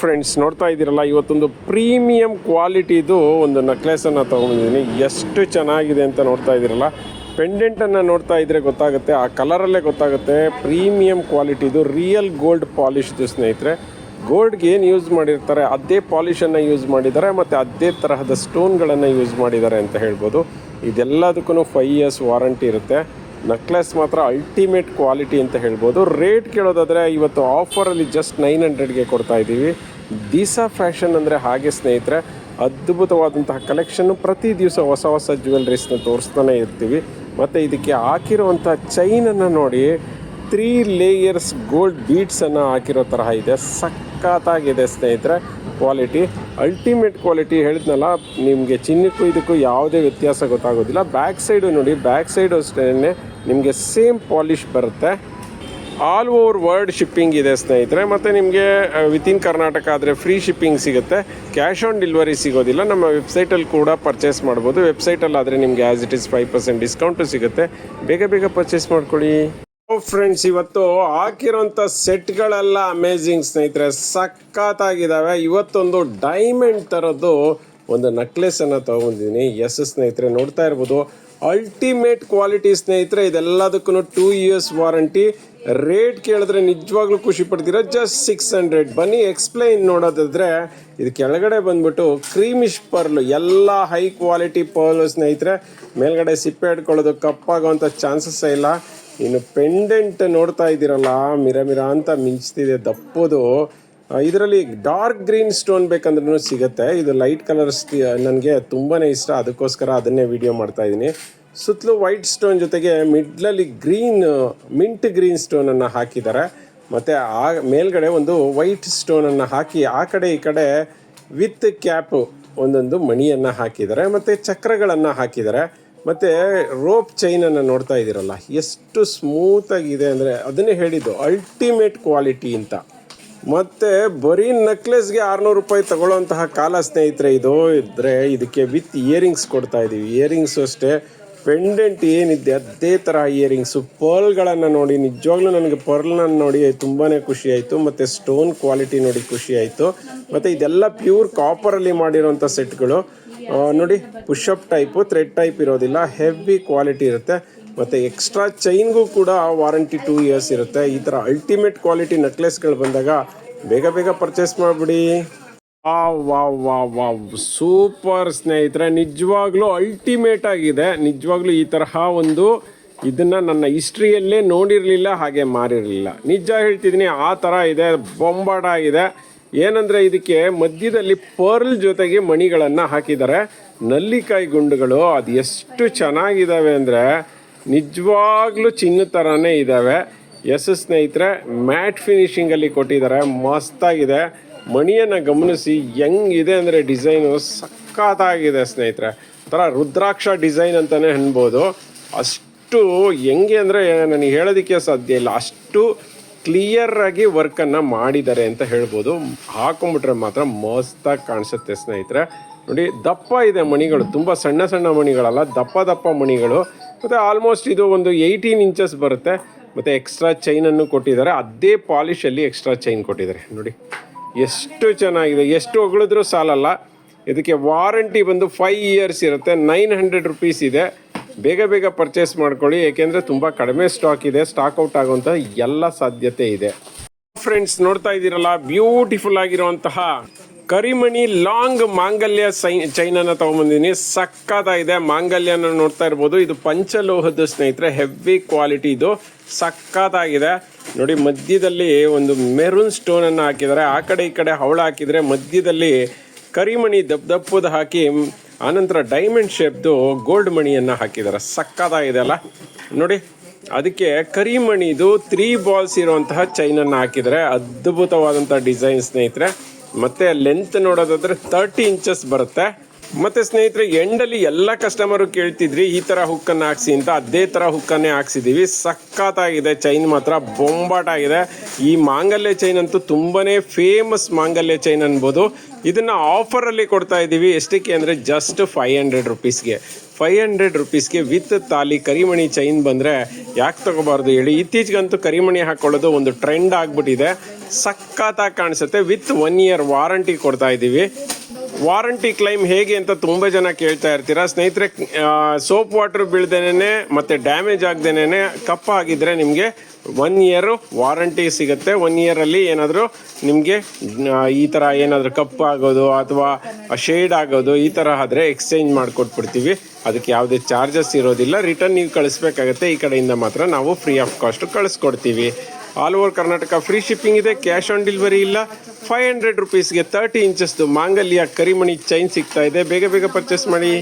Friends, ನೋಡ್ತಾ ಇದ್ದೀರಲ್ಲ, ಇವತ್ತೊಂದು ಪ್ರೀಮಿಯಂ ಕ್ವಾಲಿಟಿದು ಒಂದು ನೆಕ್ಲೆಸನ್ನು ತೊಗೊಂಡಿದ್ದೀನಿ ಎಷ್ಟು ಚೆನ್ನಾಗಿದೆ ಅಂತ ನೋಡ್ತಾ ಇದ್ದೀರಲ್ಲ. ಪೆಂಡೆಂಟನ್ನು ನೋಡ್ತಾ ಇದ್ರೆ ಗೊತ್ತಾಗುತ್ತೆ, ಆ ಕಲರಲ್ಲೇ ಗೊತ್ತಾಗುತ್ತೆ. ಪ್ರೀಮಿಯಂ ಕ್ವಾಲಿಟಿದು ರಿಯಲ್ ಗೋಲ್ಡ್ ಪಾಲಿಶ್ದು ಸ್ನೇಹಿತರೆ. ಗೋಲ್ಡ್ಗೆ ಏನು ಯೂಸ್ ಮಾಡಿರ್ತಾರೆ, ಅದೇ ಪಾಲಿಷನ್ನು ಯೂಸ್ ಮಾಡಿದ್ದಾರೆ ಮತ್ತು ಅದೇ ತರಹದ ಸ್ಟೋನ್ಗಳನ್ನು ಯೂಸ್ ಮಾಡಿದ್ದಾರೆ ಅಂತ ಹೇಳ್ಬೋದು. ಇದೆಲ್ಲದಕ್ಕೂ ಫೈವ್ ಇಯರ್ಸ್ ವಾರಂಟಿ ಇರುತ್ತೆ. ನೆಕ್ಲೆಸ್ ಮಾತ್ರ ಅಲ್ಟಿಮೇಟ್ ಕ್ವಾಲಿಟಿ ಅಂತ ಹೇಳ್ಬೋದು. ರೇಟ್ ಕೇಳೋದಾದರೆ, ಇವತ್ತು ಆಫರಲ್ಲಿ ಜಸ್ಟ್ ನೈನ್ ಹಂಡ್ರೆಡ್ಗೆ ಕೊಡ್ತಾ ಇದ್ದೀವಿ. ದಿಸಾ ಫ್ಯಾಷನ್ ಅಂದರೆ ಹಾಗೆ ಸ್ನೇಹಿತರೆ, ಅದ್ಭುತವಾದಂತಹ ಕಲೆಕ್ಷನ್ನು ಪ್ರತಿ ದಿವಸ ಹೊಸ ಹೊಸ ಜ್ಯುವೆಲ್ರೀಸ್ನ ತೋರಿಸ್ತಾನೆ ಇರ್ತೀವಿ. ಮತ್ತು ಇದಕ್ಕೆ ಹಾಕಿರುವಂಥ ಚೈನನ್ನು ನೋಡಿ ತ್ರೀ ಲೇಯರ್ಸ್ ಗೋಲ್ಡ್ ಬೀಡ್ಸನ್ನು ಹಾಕಿರೋ ತರಹ ಇದೆ. ಸಖತ್ತಾಗಿದೆ ಸ್ನೇಹಿತರೆ ಕ್ವಾಲಿಟಿ ಅಲ್ಟಿಮೇಟ್ ಕ್ವಾಲಿಟಿ ಹೇಳಿದ್ನಲ್ಲ, ನಿಮಗೆ ಚಿನ್ನಕ್ಕೂ ಇದಕ್ಕೂ ಯಾವುದೇ ವ್ಯತ್ಯಾಸ ಗೊತ್ತಾಗೋದಿಲ್ಲ. ಬ್ಯಾಕ್ ಸೈಡು ನೋಡಿ ಬ್ಯಾಕ್ ಸೈಡು ಅಷ್ಟೇ ನಿಮಗೆ ಸೇಮ್ ಪಾಲಿಶ್ ಬರುತ್ತೆ. ಆಲ್ ಓವರ್ ವರ್ಲ್ಡ್ ಶಿಪ್ಪಿಂಗ್ ಇದೆ, ಸ್ನೇಹಿತರೆ. ಮತ್ತು ನಿಮಗೆ ವಿತಿನ್ ಕರ್ನಾಟಕ ಆದರೆ ಫ್ರೀ ಶಿಪ್ಪಿಂಗ್ ಸಿಗುತ್ತೆ. ಕ್ಯಾಶ್ ಆನ್ ಡೆಲಿವರಿ ಸಿಗೋದಿಲ್ಲ. ನಮ್ಮ ವೆಬ್ಸೈಟಲ್ಲಿ ಕೂಡ ಪರ್ಚೇಸ್ ಮಾಡ್ಬೋದು. ವೆಬ್ಸೈಟಲ್ಲಿ ಆದರೆ ನಿಮಗೆ as it is five percent discount ಸಿಗುತ್ತೆ. ಬೇಗ ಬೇಗ ಪರ್ಚೇಸ್ ಮಾಡ್ಕೊಳ್ಳಿ. ಫ್ರೆಂಡ್ಸ್ ಇವತ್ತು ಹಾಕಿರೋಂಥ ಸೆಟ್ಗಳೆಲ್ಲ ಅಮೇಝಿಂಗ್ ಸ್ನೇಹಿತರೆ. ಸಖತ್ತಾಗಿದ್ದಾವೆ ಇವತ್ತೊಂದು ಡೈಮಂಡ್ ಥರದ್ದು ಒಂದು ನೆಕ್ಲೆಸನ್ನು ತೊಗೊಂಡಿದ್ದೀನಿ. ಎಸ್ ಸ್ನೇಹಿತರೆ, ನೋಡ್ತಾ ಇರ್ಬೋದು. ಅಲ್ಟಿಮೇಟ್ ಕ್ವಾಲಿಟಿ ಸ್ನೇಹಿತರೆ ಇದೆಲ್ಲದಕ್ಕೂ ಟೂ ಇಯರ್ಸ್ ವಾರಂಟಿ ರೇಟ್ ಕೇಳಿದ್ರೆ ನಿಜವಾಗ್ಲೂ ಖುಷಿ ಪಡ್ತೀರಾ? ಜಸ್ಟ್ ಸಿಕ್ಸ್ ಹಂಡ್ರೆಡ್ ಬನ್ನಿ ಎಕ್ಸ್ಪ್ಲೈನ್ ನೋಡೋದಾದ್ರೆ ಇದು ಕೆಳಗಡೆ ಬಂದ್ಬಿಟ್ಟು ಕ್ರೀಮಿಶ್ ಪರ್ಲು. ಎಲ್ಲ ಹೈ ಕ್ವಾಲಿಟಿ ಪರ್ಲು ಸ್ನೇಹಿತರೆ, ಮೇಲ್ಗಡೆ ಸಿಪ್ಪೆ ಹಿಡ್ಕೊಳ್ಳೋದು ಕಪ್ಪಾಗೋವಂಥ ಚಾನ್ಸಸ್ ಇಲ್ಲ. ಇನ್ನು ಪೆಂಡೆಂಟ್ ನೋಡ್ತಾ ಇದ್ದೀರಲ್ಲ ಮಿರ ಮಿರ ಅಂತ ಮಿಂಚ್ತಿದೆ ದಪ್ಪದು. ಇದರಲ್ಲಿ ಡಾರ್ಕ್ ಗ್ರೀನ್ ಸ್ಟೋನ್ ಬೇಕಂದ್ರೂ ಸಿಗುತ್ತೆ. ಇದು ಲೈಟ್ ಕಲರ್ಸ್ ನನಗೆ ತುಂಬಾ ಇಷ್ಟ. ಅದಕ್ಕೋಸ್ಕರ ಅದನ್ನೇ ವಿಡಿಯೋ ಮಾಡ್ತಾ ಇದ್ದೀನಿ. ಸುತ್ತಲೂ ವೈಟ್ ಸ್ಟೋನ್ ಜೊತೆಗೆ ಮಿಡ್ಲಲ್ಲಿ ಗ್ರೀನ್ ಮಿಂಟ್ ಗ್ರೀನ್ ಸ್ಟೋನನ್ನು ಹಾಕಿದ್ದಾರೆ. ಮತ್ತು ಆ ಮೇಲ್ಗಡೆ ಒಂದು ವೈಟ್ ಸ್ಟೋನನ್ನು ಹಾಕಿ ಆ ಕಡೆ ಈ ಕಡೆ ವಿತ್ ಕ್ಯಾಪು ಒಂದೊಂದು ಮಣಿಯನ್ನು ಹಾಕಿದ್ದಾರೆ. ಮತ್ತು ಚಕ್ರಗಳನ್ನು ಹಾಕಿದ್ದಾರೆ. ಮತ್ತು ರೋಪ್ ಚೈನನ್ನು ನೋಡ್ತಾ ಇದ್ದೀರಲ್ಲ, ಎಷ್ಟು ಸ್ಮೂತಾಗಿದೆ ಅಂದರೆ ಅದನ್ನೇ ಹೇಳಿದ್ದು ಅಲ್ಟಿಮೇಟ್ ಕ್ವಾಲಿಟಿ ಅಂತ. ಮತ್ತು ಬರೀ ನೆಕ್ಲೆಸ್ಗೆ ಆರುನೂರು ರೂಪಾಯಿ ತಗೊಳ್ಳೋಂತಹ ಕಾಲ ಸ್ನೇಹಿತರೆ, ಇದು ಇದ್ದರೆ ಇದಕ್ಕೆ ವಿತ್ ಇಯರಿಂಗ್ಸ್ ಕೊಡ್ತಾ ಇದ್ದೀವಿ ಇಯರಿಂಗ್ಸು ಅಷ್ಟೇ. ಪೆಂಡೆಂಟ್ ಏನಿದೆ, ಅದೇ ಥರ ಇಯರಿಂಗ್ಸು ಪರ್ಲ್ಗಳನ್ನು ನೋಡಿ, ನಿಜವಾಗ್ಲೂ ನನಗೆ ಪರ್ಲ್ನ ನೋಡಿ ತುಂಬಾ ಖುಷಿ ಆಯಿತು, ಮತ್ತು ಸ್ಟೋನ್ ಕ್ವಾಲಿಟಿ ನೋಡಿ ಖುಷಿ ಆಯಿತು. ಮತ್ತು ಇದೆಲ್ಲ ಪ್ಯೂರ್ ಕಾಪರಲ್ಲಿ ಮಾಡಿರೋಂಥ ಸೆಟ್ಗಳು ನೋಡಿ push up type thread type ಇರೋದಿಲ್ಲ ಹೆವಿ ಕ್ವಾಲಿಟಿ ಇರುತ್ತೆ. ಮತ್ತು ಎಕ್ಸ್ಟ್ರಾ ಚೈನ್ಗೂ ಕೂಡ ವಾರಂಟಿ ಟೂ ಇಯರ್ಸ್ ಇರುತ್ತೆ. ಈ ಥರ ಅಲ್ಟಿಮೇಟ್ ಕ್ವಾಲಿಟಿ ನೆಕ್ಲೆಸ್ಗಳು ಬಂದಾಗ ಬೇಗ ಬೇಗ ಪರ್ಚೇಸ್ ಮಾಡಿಬಿಡಿ. ವಾ ವಾ ವಾ ವಾ ಸೂಪರ್ ಸ್ನೇಹಿತರೆ, ನಿಜವಾಗ್ಲೂ ಅಲ್ಟಿಮೇಟ್ ಆಗಿದೆ. ನಿಜವಾಗ್ಲೂ ಈ ತರಹ ಒಂದು ಇದನ್ನ ನನ್ನ ಹಿಸ್ಟ್ರಿಯಲ್ಲೇ ನೋಡಿರಲಿಲ್ಲ, ಹಾಗೆ ಮಾರಿರಲಿಲ್ಲ. ನಿಜ ಹೇಳ್ತಿದ್ದೀನಿ ಆ ಥರ ಇದೆ, ಬೊಂಬಾಟ ಇದೆ ಏನಂದರೆ ಇದಕ್ಕೆ ಮಧ್ಯದಲ್ಲಿ ಪರ್ಲ್ ಜೊತೆಗೆ ಮಣಿಗಳನ್ನು ಹಾಕಿದ್ದಾರೆ. ನಲ್ಲಿಕಾಯಿ ಗುಂಡುಗಳು, ಅದು ಎಷ್ಟು ಚೆನ್ನಾಗಿದ್ದಾವೆ ಅಂದರೆ ನಿಜವಾಗ್ಲೂ ಚಿನ್ನ ತರಾನೇ ಇದ್ದಾವೆ ಎಸ್ ಸ್ನೇಹಿತರೆ, ಮ್ಯಾಟ್ ಫಿನಿಶಿಂಗಲ್ಲಿ ಕೊಟ್ಟಿದ್ದಾರೆ, ಮಸ್ತಾಗಿದೆ. ಮಣಿಯನ್ನು ಗಮನಿಸಿ ಹೆಂಗಿದೆ ಅಂದರೆ ಡಿಸೈನು ಸಖತ್ತಾಗಿದೆ ಸ್ನೇಹಿತರೆ. ಥರ ರುದ್ರಾಕ್ಷ ಡಿಸೈನ್ ಅಂತಲೇ ಅನ್ಬೋದು. ಅಷ್ಟು ಹೆಂಗೆ ಅಂದರೆ ನನಗೆ ಹೇಳೋದಕ್ಕೆ ಸಾಧ್ಯ ಇಲ್ಲ. ಅಷ್ಟು ಕ್ಲಿಯರ್ ಆಗಿ ವರ್ಕನ್ನು ಮಾಡಿದ್ದಾರೆ ಅಂತ ಹೇಳ್ಬೋದು. ಹಾಕೊಂಬಿಟ್ರೆ ಮಾತ್ರ ಮಸ್ತಾಗಿ ಕಾಣಿಸುತ್ತೆ ಸ್ನೇಹಿತರೆ. ನೋಡಿ, ದಪ್ಪ ಇದೆ ಮಣಿಗಳು. ತುಂಬ ಸಣ್ಣ ಸಣ್ಣ ಮಣಿಗಳಲ್ಲ, ದಪ್ಪ ದಪ್ಪ ಮಣಿಗಳು. ಮತ್ತು ಆಲ್ಮೋಸ್ಟ್ ಇದು ಒಂದು ಏಯ್ಟೀನ್ ಇಂಚಸ್ ಬರುತ್ತೆ. ಮತ್ತು ಎಕ್ಸ್ಟ್ರಾ ಚೈನನ್ನು ಕೊಟ್ಟಿದ್ದಾರೆ. ಅದೇ ಪಾಲಿಶಲ್ಲಿ ಎಕ್ಸ್ಟ್ರಾ ಚೈನ್ ಕೊಟ್ಟಿದ್ದಾರೆ. ನೋಡಿ. ಎಷ್ಟು ಚೆನ್ನಾಗಿದೆ, ಎಷ್ಟು ಹೊಗಳಿದ್ರೂ ಸಾಲಲ್ಲ. ಇದಕ್ಕೆ ವಾರಂಟಿ ಬಂದು ಫೈವ್ ಇಯರ್ಸ್ ಇರುತ್ತೆ ನೈನ್ ಹಂಡ್ರೆಡ್ ರುಪೀಸ್ ಇದೆ. ಬೇಗ ಬೇಗ ಪರ್ಚೇಸ್ ಮಾಡ್ಕೊಳ್ಳಿ, ಏಕೆಂದರೆ ತುಂಬ ಕಡಿಮೆ ಸ್ಟಾಕ್ ಇದೆ ಸ್ಟಾಕ್ ಔಟ್ ಆಗುವಂಥ ಎಲ್ಲ ಸಾಧ್ಯತೆ ಇದೆ. ಫ್ರೆಂಡ್ಸ್ ನೋಡ್ತಾ ಇದ್ದೀರಲ್ಲ ಬ್ಯೂಟಿಫುಲ್ ಆಗಿರುವಂತಹ ಕರಿಮಣಿ ಲಾಂಗ್ ಮಾಂಗಲ್ಯ ಸೈ ಚೈನನ್ನು ತೊಗೊಂಬಂದಿದ್ದೀನಿ. ಸಕ್ಕತ್ತಾಗಿದೆ, ಮಾಂಗಲ್ಯನ ನೋಡ್ತಾ ಇರ್ಬೋದು. ಇದು ಪಂಚಲೋಹದ ಸ್ನೇಹಿತರೆ ಹೆವಿ ಕ್ವಾಲಿಟಿ ಇದು. ಸಕ್ಕತ್ತಾಗಿದೆ. ನೋಡಿ, ಮಧ್ಯದಲ್ಲಿ ಒಂದು ಮೆರೂನ್ ಸ್ಟೋನನ್ನು ಹಾಕಿದ್ದಾರೆ. ಆ ಕಡೆ ಈ ಕಡೆ ಹವಳ ಹಾಕಿದರೆ ಮಧ್ಯದಲ್ಲಿ ಕರಿಮಣಿ ದಪ್ಪ ದಪ್ಪದ ಹಾಕಿ, ಆನಂತರ ಡೈಮಂಡ್ ಶೇಪ್ದು ಗೋಲ್ಡ್ ಮಣಿಯನ್ನು ಹಾಕಿದ್ದಾರೆ. ಸಕ್ಕದಾಗಿದೆ ಅಲ್ಲ? ನೋಡಿ, ಅದಕ್ಕೆ ಕರಿಮಣಿದು ತ್ರೀ ಬಾಲ್ಸ್ ಇರುವಂತಹ ಚೈನನ್ನು ಹಾಕಿದರೆ ಅದ್ಭುತವಾದಂಥ ಡಿಸೈನ್ ಸ್ನೇಹಿತರೆ. ಮತ್ತೆ ಲೆಂತ್ ನೋಡೋದಾದ್ರೆ ತರ್ಟಿ ಇಂಚಸ್ ಬರುತ್ತೆ. ಮತ್ತೆ ಸ್ನೇಹಿತರೆ, ಎಂಡಲ್ಲಿ ಎಲ್ಲ ಕಸ್ಟಮರು ಕೇಳ್ತಿದ್ರಿ, ಈ ತರ ಹುಕ್ಕನ್ನು ಹಾಕ್ಸಿ ಅಂತ ಅದೇ ತರ ಹುಕ್ಕನ್ನೇ ಹಾಕ್ಸಿದೀವಿ ಸಖತ್ತಾಗಿದೆ ಚೈನ್ ಮಾತ್ರ ಬೊಂಬಾಟಾಗಿದೆ. ಈ ಮಾಂಗಲ್ಯ ಚೈನ್ ಅಂತೂ ತುಂಬಾನೇ ಫೇಮಸ್ ಮಾಂಗಲ್ಯ ಚೈನ್ ಅನ್ಬೋದು. ಇದನ್ನ ಆಫರಲ್ಲಿ ಕೊಡ್ತಾ ಇದ್ದೀವಿ. ಎಷ್ಟಕ್ಕೆ ಅಂದರೆ ಜಸ್ಟ್ ಫೈವ್ ಹಂಡ್ರೆಡ್ ರುಪೀಸ್ಗೆ ಫೈವ್ ಹಂಡ್ರೆಡ್ ರುಪೀಸ್ಗೆ ವಿತ್ ತಾಲಿ ಕರಿಮಣಿ ಚೈನ್ ಬಂದರೆ ಯಾಕೆ ತಗೋಬಾರ್ದು ಹೇಳಿ. ಇತ್ತೀಚೆಗಂತೂ ಕರಿಮಣಿ ಹಾಕೊಳ್ಳೋದು ಒಂದು ಟ್ರೆಂಡ್ ಆಗಿಬಿಟ್ಟಿದೆ. ಸಖತ್ತಾಗಿ ಕಾಣಿಸುತ್ತೆ. ವಿತ್ ಒನ್ ಇಯರ್ ವಾರಂಟಿ ಕೊಡ್ತಾ ಇದ್ದೀವಿ. ವಾರಂಟಿ ಕ್ಲೈಮ್ ಹೇಗೆ ಅಂತ ತುಂಬ ಜನ ಕೇಳ್ತಾ ಇರ್ತೀರಾ. ಸ್ನೇಹಿತರೆ ಸೋಪ್ ವಾಟರ್ ಬೀಳ್ದೇನೆ ಮತ್ತು ಡ್ಯಾಮೇಜ್ ಆಗ್ದೇನೆ ಕಪ್ಪ ಆಗಿದ್ರೆ ನಿಮಗೆ ಒನ್ ಇಯರು ವಾರಂಟಿ ಸಿಗುತ್ತೆ. ಒನ್ ಇಯರಲ್ಲಿ ಏನಾದರೂ ನಿಮಗೆ ಈ ಥರ ಏನಾದರೂ ಕಪ್ ಆಗೋದು ಅಥವಾ ಶೇಡ್ ಆಗೋದು ಈ ಥರ ಆದರೆ ಎಕ್ಸ್ಚೇಂಜ್ ಮಾಡಿಕೊಟ್ಬಿಡ್ತೀವಿ. ಅದಕ್ಕೆ ಯಾವುದೇ ಚಾರ್ಜಸ್ ಇರೋದಿಲ್ಲ. ರಿಟರ್ನ್ ನೀವು ಕಳಿಸ್ಬೇಕಾಗತ್ತೆ. ಈ ಕಡೆಯಿಂದ ಮಾತ್ರ ನಾವು ಫ್ರೀ ಆಫ್ ಕಾಸ್ಟ್ ಕಳಿಸ್ಕೊಡ್ತೀವಿ. All over Karnataka free shipping ಇದೆ ಕ್ಯಾಶ್ ಆನ್ ಡೆಲಿವರಿ ಇಲ್ಲ. ಫೈವ್ ಹಂಡ್ರೆಡ್ ರುಪೀಸ್ಗೆ ತರ್ಟಿ ಇಂಚಸ್ದು ಮಾಂಗಲ್ಯ ಕರಿಮಣಿ ಚೈನ್ ಸಿಗ್ತಾ ಇದೆ. ಬೇಗ ಬೇಗ ಪರ್ಚೇಸ್ ಮಾಡಿ.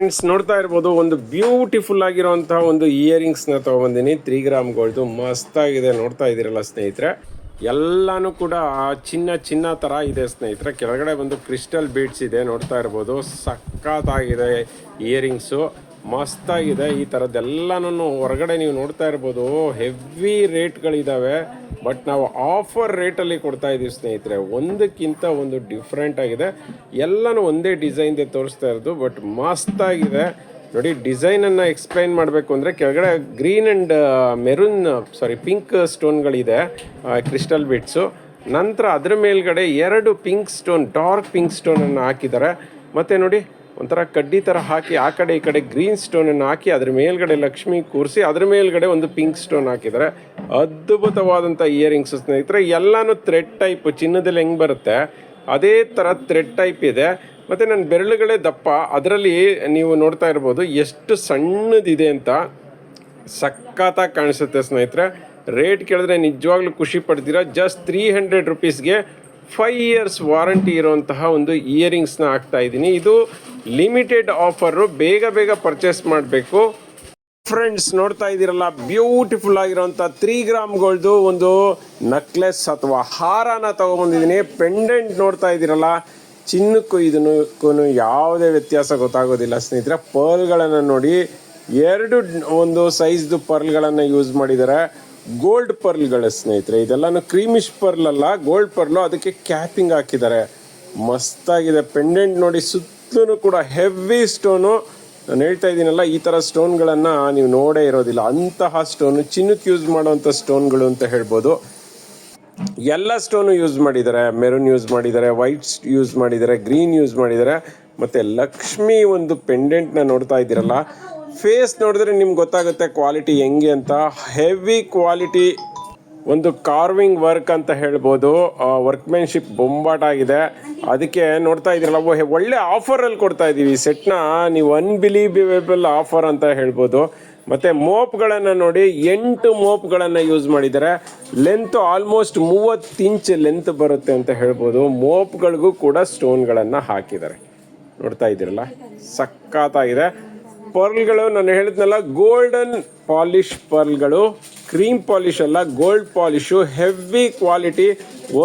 ಫ್ರೆಂಡ್ಸ್ ನೋಡ್ತಾ ಇರ್ಬೋದು, ಒಂದು ಬ್ಯೂಟಿಫುಲ್ ಆಗಿರುವಂತಹ ಒಂದು ಇಯರಿಂಗ್ಸ್ನ ತಗೊಂಬಂದಿನಿ. ತ್ರೀ ಗ್ರಾಮ್ ಗೋಲ್ಡ್ ಮಸ್ತ್ ಆಗಿದೆ ನೋಡ್ತಾ ಇದ್ದೀರಲ್ಲ ಸ್ನೇಹಿತರೆ? ಎಲ್ಲಾನು ಕೂಡ ಚಿನ್ನ ಚಿನ್ನ ತರ ಇದೆ ಸ್ನೇಹಿತರೆ. ಕೆಳಗಡೆ ಒಂದು ಕ್ರಿಸ್ಟಲ್ ಬೀಡ್ಸ್ ಇದೆ. ನೋಡ್ತಾ ಇರ್ಬೋದು. ಸಖತ್ತಾಗಿದೆ ಇಯರಿಂಗ್ಸು ಮಸ್ತಾಗಿದೆ. ಈ ಥರದ್ದೆಲ್ಲನೂ ಹೊರಗಡೆ ನೀವು ನೋಡ್ತಾ ಇರ್ಬೋದು. ಹೆವಿ ರೇಟ್ಗಳಿದ್ದಾವೆ ಬಟ್ ನಾವು ಆಫರ್ ರೇಟಲ್ಲಿ ಕೊಡ್ತಾ ಇದ್ದೀವಿ ಸ್ನೇಹಿತರೆ. ಒಂದಕ್ಕಿಂತ ಒಂದು ಡಿಫ್ರೆಂಟ್ ಆಗಿದೆ. ಎಲ್ಲನೂ ಒಂದೇ ಡಿಸೈನ್ದೆ ತೋರಿಸ್ತಾ ಇರೋದು. ಬಟ್ ಮಸ್ತಾಗಿದೆ. ನೋಡಿ ಡಿಸೈನನ್ನು ಎಕ್ಸ್ಪ್ಲೈನ್ ಮಾಡಬೇಕು ಅಂದರೆ ಕೆಳಗಡೆ green and maroon sorry pink ಸ್ಟೋನ್ಗಳಿದೆ crystal bits ನಂತರ ಅದರ ಮೇಲ್ಗಡೆ ಎರಡು ಪಿಂಕ್ ಸ್ಟೋನ್ ಡಾರ್ಕ್ ಪಿಂಕ್ ಸ್ಟೋನನ್ನು ಹಾಕಿದ್ದಾರೆ. ಮತ್ತು ನೋಡಿ ಒಂಥರ ಕಡ್ಡಿ ಥರ ಹಾಕಿ ಆ ಕಡೆ ಈ ಕಡೆ ಗ್ರೀನ್ ಸ್ಟೋನನ್ನು ಹಾಕಿ ಅದ್ರ ಮೇಲ್ಗಡೆ ಲಕ್ಷ್ಮಿ ಕೂರಿಸಿ ಅದ್ರ ಮೇಲ್ಗಡೆ ಒಂದು ಪಿಂಕ್ ಸ್ಟೋನ್ ಹಾಕಿದರೆ ಅದ್ಭುತವಾದಂಥ ಇಯರಿಂಗ್ಸ್ ಸ್ನೇಹಿತರೆ, ಎಲ್ಲಾನು ಥ್ರೆಡ್ ಟೈಪ್ ಚಿನ್ನದಲ್ಲಿ ಹೆಂಗೆ ಬರುತ್ತೆ? ಅದೇ ಥರ ಥ್ರೆಡ್ ಟೈಪ್ ಇದೆ. ಮತ್ತು ನನ್ನ ಬೆರಳುಗಳೇ ದಪ್ಪ. ಅದರಲ್ಲಿ ನೀವು ನೋಡ್ತಾ ಇರ್ಬೋದು ಎಷ್ಟು ಸಣ್ಣದಿದೆ ಅಂತ ಸಖತ್ತಾಗಿ ಕಾಣಿಸುತ್ತೆ ಸ್ನೇಹಿತರೆ. ರೇಟ್ ಕೇಳಿದ್ರೆ ನಿಜವಾಗ್ಲೂ ಖುಷಿ ಪಡ್ತೀರಾ? ಜಸ್ಟ್ ತ್ರೀ ಹಂಡ್ರೆಡ್ ರುಪೀಸ್ಗೆ ಫೈವ್ ಇಯರ್ಸ್ ವಾರಂಟಿ ಇರುವಂತಹ ಒಂದು ಇಯರಿಂಗ್ಸ್ನ ಹಾಕ್ತಾ ಇದ್ದೀನಿ. ಇದು ಲಿಮಿಟೆಡ್ ಆಫರು ಬೇಗ ಬೇಗ ಪರ್ಚೇಸ್ ಮಾಡಬೇಕು. ಫ್ರೆಂಡ್ಸ್ ನೋಡ್ತಾ ಇದ್ದೀರಲ್ಲ ಬ್ಯೂಟಿಫುಲ್ ಆಗಿರೋಂಥ ತ್ರೀ ಗ್ರಾಮ್ಗಳ್ದು ಒಂದು ನಕ್ಲೆಸ್ ಅಥವಾ ಹಾರನ ತಗೊಂಬಂದಿದ್ದೀನಿ. ಪೆಂಡೆಂಟ್ ನೋಡ್ತಾ ಇದ್ದೀರಲ್ಲ, ಚಿನ್ನಕ್ಕೂ ಇದನ್ನು ಯಾವುದೇ ವ್ಯತ್ಯಾಸ ಗೊತ್ತಾಗೋದಿಲ್ಲ ಸ್ನೇಹಿತರೆ. ಪರ್ಲ್ಗಳನ್ನು ನೋಡಿ, ಎರಡು ಒಂದು ಸೈಜ್ದು ಪರ್ಲ್ಗಳನ್ನು ಯೂಸ್ ಮಾಡಿದ್ದಾರೆ. ಗೋಲ್ಡ್ ಪರ್ಲ್ಗಳ ಸ್ನೇಹಿತರೆ, ಇದೆಲ್ಲನೂ ಕ್ರೀಮಿಶ್ ಪರ್ಲ್ ಅಲ್ಲ ಗೋಲ್ಡ್ ಪರ್ಲು ಅದಕ್ಕೆ ಕ್ಯಾಪಿಂಗ್ ಹಾಕಿದ್ದಾರೆ. ಮಸ್ತಾಗಿದೆ ಪೆಂಡೆಂಟ್ ನೋಡಿ ಸುತ್ತಲೂ ಕೂಡ ಹೆವಿ ಸ್ಟೋನು ನಾನು ಹೇಳ್ತಾ ಇದ್ದೀನಲ್ಲ, ಈ ಥರ ಸ್ಟೋನ್ಗಳನ್ನು ನೀವು ನೋಡೇ ಇರೋದಿಲ್ಲ. ಅಂತಹ ಸ್ಟೋನು ಚಿನ್ನಕ್ಕೆ ಯೂಸ್ ಮಾಡುವಂಥ ಸ್ಟೋನ್ಗಳು ಅಂತ ಹೇಳ್ಬೋದು. ಎಲ್ಲ ಸ್ಟೋನು ಯೂಸ್ ಮಾಡಿದ್ದಾರೆ. ಮೆರೂನ್ ಯೂಸ್ ಮಾಡಿದ್ದಾರೆ ವೈಟ್ ಯೂಸ್ ಮಾಡಿದ್ದಾರೆ ಗ್ರೀನ್ ಯೂಸ್ ಮಾಡಿದ್ದಾರೆ. ಮತ್ತು ಲಕ್ಷ್ಮಿ ಒಂದು ಪೆಂಡೆಂಟ್ನ ನೋಡ್ತಾ ಇದ್ದೀರಲ್ಲ. ಫೇಸ್ ನೋಡಿದ್ರೆ ನಿಮ್ಗೆ ಗೊತ್ತಾಗುತ್ತೆ ಕ್ವಾಲಿಟಿ ಹೆಂಗೆ ಅಂತ. ಹೆವಿ ಕ್ವಾಲಿಟಿ ಒಂದು ಕಾರ್ವಿಂಗ್ ವರ್ಕ್ ಅಂತ ಹೇಳ್ಬೋದು. ವರ್ಕ್ಮೆನ್ಶಿಪ್ ಬೊಂಬಾಟ ಆಗಿದೆ. ಅದಕ್ಕೆ ನೋಡ್ತಾ ಇದ್ದೀರಲ್ಲ ಒಳ್ಳೆ ಒಳ್ಳೆ ಆಫರಲ್ಲಿ ಕೊಡ್ತಾ ಇದ್ದೀವಿ ಸೆಟ್ನ ನೀವು ಅನ್ಬಿಲೀವೇಬಲ್ ಆಫರ್ ಅಂತ ಹೇಳ್ಬೋದು. ಮತ್ತು ಮೋಪ್ಗಳನ್ನು ನೋಡಿ ಎಂಟು ಮೋಪ್ಗಳನ್ನು ಯೂಸ್ ಮಾಡಿದ್ದಾರೆ. ಲೆಂತ್ ಆಲ್ಮೋಸ್ಟ್ ಮೂವತ್ತು ಇಂಚ್ ಲೆಂತ್ ಬರುತ್ತೆ ಅಂತ ಹೇಳ್ಬೋದು. ಮೋಪ್ಗಳಿಗೂ ಕೂಡ ಸ್ಟೋನ್ಗಳನ್ನು ಹಾಕಿದ್ದಾರೆ. ನೋಡ್ತಾ ಇದ್ದೀರಲ್ಲ? ಸಖತ್ತಾಗಿದೆ. ಪರ್ಲ್ಗಳು, ನಾನು ಹೇಳಿದ್ನಲ್ಲ ಗೋಲ್ಡನ್ ಪಾಲಿಶ್ ಪರ್ಲ್ಗಳು. ಕ್ರೀಮ್ ಪಾಲಿಶ್ ಅಲ್ಲ, gold polish, heavy quality,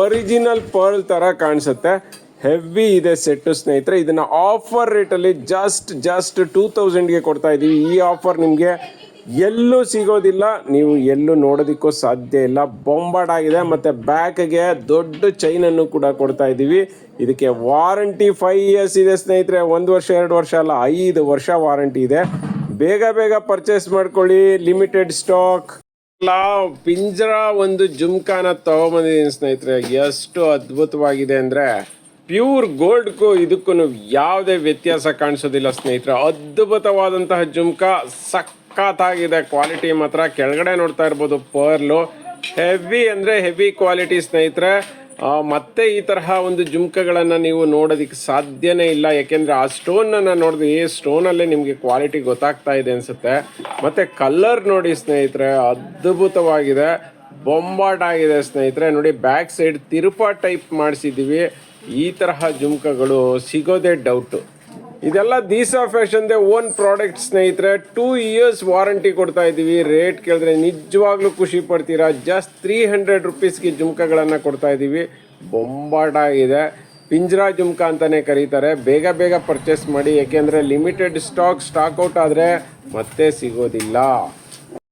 original pearl ಥರ ಕಾಣಿಸುತ್ತೆ. ಹೆವಿ ಇದೆ ಸೆಟ್ಟು ಸ್ನೇಹಿತರೆ. ಇದನ್ನ ಆಫರ್ ರೇಟಲ್ಲಿ ಜಸ್ಟ್ ಜಸ್ಟ್ ಟೂ ತೌಸಂಡ್ಗೆ ಕೊಡ್ತಾ ಇದ್ದೀವಿ ಈ ಆಫರ್ ನಿಮಗೆ ಎಲ್ಲೂ ಸಿಗೋದಿಲ್ಲ. ನೀವು ಎಲ್ಲೂ ನೋಡೋದಕ್ಕೂ ಸಾಧ್ಯ ಇಲ್ಲ. ಬೊಂಬಾಟ್ ಆಗಿದೆ ಮತ್ತು ಬ್ಯಾಕ್ಗೆ ದೊಡ್ಡ ಚೈನನ್ನು ಕೂಡ ಕೊಡ್ತಾ ಇದ್ದೀವಿ ಇದಕ್ಕೆ ವಾರಂಟಿ ಫೈವ್ ಇಯರ್ಸ್ ಇದೆ ಸ್ನೇಹಿತರೆ. ಒಂದು ವರ್ಷ, ಎರಡು ವರ್ಷ ಅಲ್ಲ, ಐದು ವರ್ಷ ವಾರಂಟಿ ಇದೆ. ಬೇಗ ಬೇಗ ಪರ್ಚೇಸ್ ಮಾಡ್ಕೊಳ್ಳಿ. ಲಿಮಿಟೆಡ್ ಸ್ಟಾಕ್ ಅಲ್ಲ ಪಿಂಜರ ಒಂದು ಜುಮ್ಕಾನ ತಗೊಂಬಂದಿದ್ದೀನಿ ಸ್ನೇಹಿತರೆ. ಎಷ್ಟು ಅದ್ಭುತವಾಗಿದೆ ಅಂದರೆ ಪ್ಯೂರ್ ಗೋಲ್ಡ್ಗೂ ಇದಕ್ಕೂ ಯಾವುದೇ ವ್ಯತ್ಯಾಸ ಕಾಣಿಸೋದಿಲ್ಲ ಸ್ನೇಹಿತರೆ. ಅದ್ಭುತವಾದಂತಹ ಜುಮ್ಕಾ ಸಖತ್ತಾಗಿದೆ. ಕ್ವಾಲಿಟಿ ಮಾತ್ರ. ಕೆಳಗಡೆ ನೋಡ್ತಾ ಇರ್ಬೋದು ಪರ್ಲು. ಹೆವಿ ಅಂದರೆ ಹೆವಿ ಕ್ವಾಲಿಟಿ ಸ್ನೇಹಿತರೆ. ಮತ್ತೆ ಈ ತರಹ ಒಂದು ಜುಮ್ಕಗಳನ್ನು ನೀವು ನೋಡೋದಕ್ಕೆ ಸಾಧ್ಯನೇ ಇಲ್ಲ. ಯಾಕೆಂದ್ರೆ ಆ ಸ್ಟೋನನ್ನು ನೋಡಿದ್ರೆ ಈ ಸ್ಟೋನಲ್ಲೇ ನಿಮಗೆ ಕ್ವಾಲಿಟಿ ಗೊತ್ತಾಗ್ತಾ ಇದೆ ಅನ್ಸುತ್ತೆ. ಮತ್ತೆ ಕಲರ್ ನೋಡಿ ಸ್ನೇಹಿತರೆ, ಅದ್ಭುತವಾಗಿದೆ. ಬೊಂಬಾಟ್ ಆಗಿದೆ ಸ್ನೇಹಿತರೆ. ನೋಡಿ, ಬ್ಯಾಕ್ ಸೈಡ್ ತಿರುಪಾ ಟೈಪ್ ಮಾಡಿಸಿದ್ದೀವಿ. ಈ ತರಹ ಜುಮ್ಕಗಳು ಸಿಗೋದೇ ಡೌಟು ಇದೆಲ್ಲ ದೀಸಾ ಫ್ಯಾಷನ್ದೇ ಓನ್ ಪ್ರಾಡಕ್ಟ್ ಸ್ನೇಹಿತರೆ. ಟೂ ಇಯರ್ಸ್ ವಾರಂಟಿ ಕೊಡ್ತಾ ಇದ್ದೀವಿ. ರೇಟ್ ಕೇಳಿದ್ರೆ ನಿಜವಾಗ್ಲೂ ಖುಷಿ ಪಡ್ತೀರಾ? ಜಸ್ಟ್ ತ್ರೀ ಹಂಡ್ರೆಡ್ ರುಪೀಸ್ಗೆ ಜುಮ್ಕಗಳನ್ನು ಕೊಡ್ತಾ ಇದ್ದೀವಿ. ಬೊಂಬಾಟ ಇದೆ ಪಿಂಜ್ರಾ ಜುಮ್ಕ ಅಂತಲೇ ಕರೀತಾರೆ. ಬೇಗ ಬೇಗ ಪರ್ಚೇಸ್ ಮಾಡಿ. ಯಾಕೆಂದರೆ ಲಿಮಿಟೆಡ್ ಸ್ಟಾಕ್ ಸ್ಟಾಕ್ ಔಟ್ ಆದರೆ ಮತ್ತೆ ಸಿಗೋದಿಲ್ಲ.